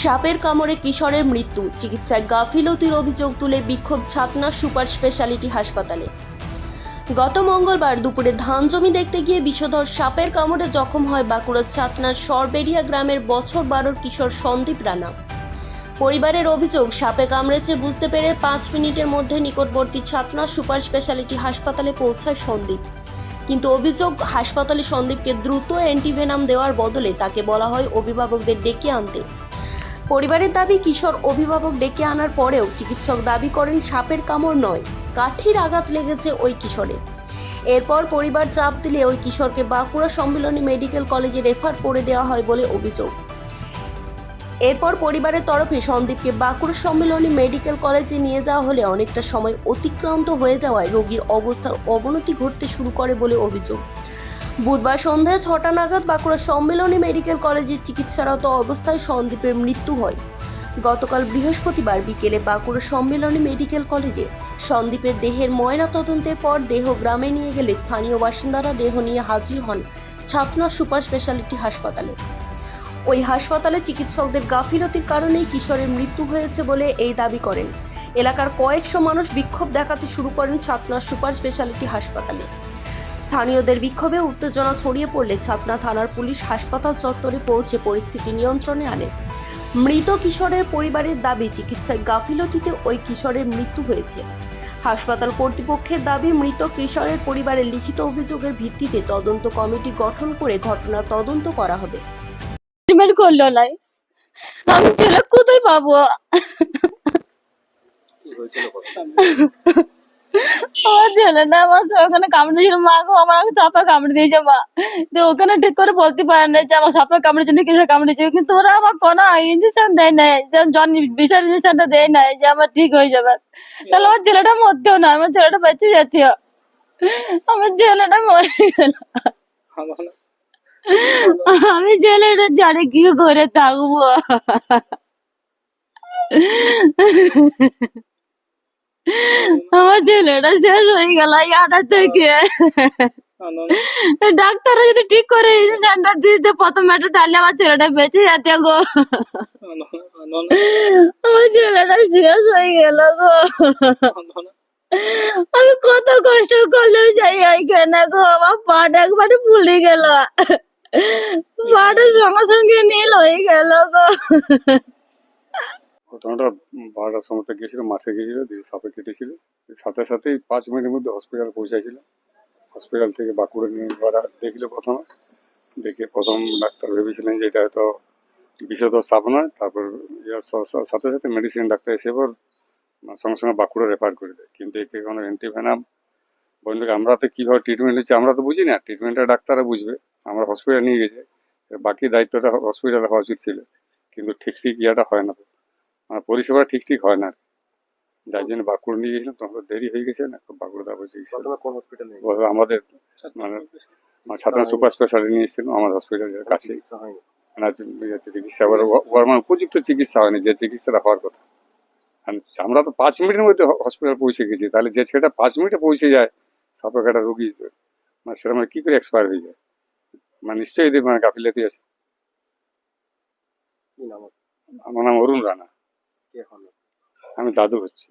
সাপের কামড়ে কিশোরের মৃত্যু। চিকিৎসায় গাফিলতির অভিযোগ তুলে বিক্ষোভ ছাতনা সুপার স্পেশালিটি হাসপাতালে। গত মঙ্গলবার দুপুরে ধান জমি দেখতে গিয়ে বিষধর সাপের কামড়ে জখম হয় বাঁকুড়ার ছাতনার সরবেরিয়া গ্রামের বছর বারোর কিশোর সন্দীপ রানা। পরিবারের অভিযোগ, সাপে কামড়েছে বুঝতে পেরে পাঁচ মিনিটের মধ্যে নিকটবর্তী ছাতনা সুপার স্পেশালিটি হাসপাতালে পৌঁছায় সন্দীপ। কিন্তু অভিযোগ, হাসপাতালে সন্দীপকে দ্রুত অ্যান্টিভেনাম দেওয়ার বদলে তাকে বলা হয় অভিভাবকদের ডেকে আনতে। পরিবারের দাবি কিশোর অভিভাবক ডেকে আনার পরেও চিকিৎসক দাবি করেন সাপের কামড় নয়, কাঠির আঘাত লেগেছে ওই কিশোরে এরপর পরিবার চাপ দিলে ওই কিশোরকে বাঁকুড়া সম্মিলনী মেডিকেল কলেজে রেফার করে দেওয়া হয় বলে অভিযোগ। এরপর পরিবারের তরফে সন্দীপকে বাঁকুড়া সম্মিলনী মেডিকেল কলেজে নিয়ে যাওয়া হলে অনেকটা সময় অতিক্রান্ত হয়ে যাওয়ায় রোগীর অবস্থার অবনতি ঘটতে শুরু করে বলে অভিযোগ। বুধবার সন্ধ্যায় ছটা নাগাদ বাঁকুড়া সম্মেলনী মেডিকেল কলেজের চিকিৎসারত অবস্থায় সন্দীপের মৃত্যু হয়। গতকাল বৃহস্পতিবার বিকেলে বাঁকুড়া সম্মেলনী মেডিকেল কলেজে সন্দীপের দেহের ময়না তদন্তের পর দেহ গ্রামে নিয়ে গেলে স্থানীয় বাসিন্দারা দেহ নিয়ে হাজির হন ছাতনা সুপার স্পেশালিটি হাসপাতালে। ওই হাসপাতালে চিকিৎসকদের গাফিলতির কারণেই কিশোরের মৃত্যু হয়েছে বলে এই দাবি করেন। এলাকার কয়েকশো মানুষ বিক্ষোভ দেখাতে শুরু করেন ছাতনা সুপার স্পেশালিটি হাসপাতালে। স্থানীয়দের বিক্ষোভে উত্তেজনা ছড়িয়ে পড়লে ছাতনা থানার পুলিশ হাসপাতাল চত্বরে পৌঁছে পরিস্থিতি নিয়ন্ত্রণে আনে। মৃত কিশোরের পরিবারের দাবি চিকিৎসায় গাফিলতিতে ওই কিশোরের মৃত্যু হয়েছে। হাসপাতাল কর্তৃপক্ষের দাবি মৃত কিশোরের পরিবারের লিখিত অভিযোগের ভিত্তিতে তদন্ত কমিটি গঠন করে ঘটনা তদন্ত করা হবে। করল নাই আমি ছেলে কোথায় পাবো? আমার ছেলে না, আমার ওখানে কামড়ে মা আমার আমি সাপে কামড়ে দিয়েছে, মা। ওখানে ঠিক করে বলতে যে, আমার সাপে কিসে কামড়েছে কিন্তু ওরা আমার কোনো ইঞ্জেকশন দেয় নাই দেয় নাই, যে আমার ঠিক হয়ে যাবে। তাহলে আমার ছেলেটা মরতেও আমার ছেলেটা বেঁচে যেত আমার ছেলেটা মরে আমি ছেলেটা জানি কি করে থাকব। আমার ছেলেটা শেষ হয়ে গেল ইয়াদা থেকে। ডাক্তাররা যদি ঠিক করে ইঞ্জেকশনটা দিতে প্রথম একটা তাহলে আমার ছেলেটা বেঁচে যেতে গো। আমার ছেলেটা শেষ হয়ে গেল গো। আমি কত কষ্ট করলেও যাই এইখানে গো আমার পাটা একবারে ফুলে গেল। পাটা সঙ্গে সঙ্গে নীল হয়ে গেল গো। ঘটনাটা বারোটার সময় তো গেছিল মাঠে গেছিল দিয়ে সাপে কেটেছিল। সাথে সাথেই পাঁচ মিনিটের মধ্যে হসপিটাল পৌঁছাইছিল। হসপিটাল থেকে বাঁকুড়া নিয়ে ওরা দেখল প্রথমে। দেখে প্রথম ডাক্তার ভেবেছিলেন যে এটা হয়তো বিষধর সাপ নয়, তারপর স- সাথে সাথে মেডিসিন ডাক্তার এসে পর সঙ্গে সঙ্গে বাঁকুড়া রেফার করে দেয়। কিন্তু একে কোনো অ্যান্টিভেনাম বন্ধু আমরা তো কীভাবে ট্রিটমেন্ট হচ্ছে আমরা তো বুঝি না ট্রিটমেন্টটা ডাক্তাররা বুঝবে। আমরা হসপিটাল নিয়ে গেছে, বাকি দায়িত্বটা হসপিটালে হওয়া উচিত ছিল। কিন্তু ঠিক ঠিক ইয়েটা হয় না। মানে পরিষেবা ঠিক ঠিক হয় না। যার জন্য বাঁকুড়া নিয়ে গেছিলাম তখন তো দেরি হয়ে গেছে না বাঁকুড়া তারপর কোন হসপিটালে আমাদের মানে সাধারণ সুপার স্পেশালিটি নিয়ে এসেছিলাম আমার হসপিটালের কাছে। চিকিৎসা মানে ওর মানে উপযুক্ত চিকিৎসা হয়নি যে চিকিৎসাটা হওয়ার কথা। আমরা তো পাঁচ মিনিটের মধ্যে হসপিটাল পৌঁছে গেছি তাহলে যে ছেলেটা পাঁচ মিনিটে পৌঁছে যায় সাপের কাটা রুগী মানে সেটা মানে কি করে এক্সপায়ার হয়ে যায়? মানে নিশ্চয়ই মানে গাফিলাতি আছে। আমার নাম অরুণ রানা। আমি দাদু হচ্ছি।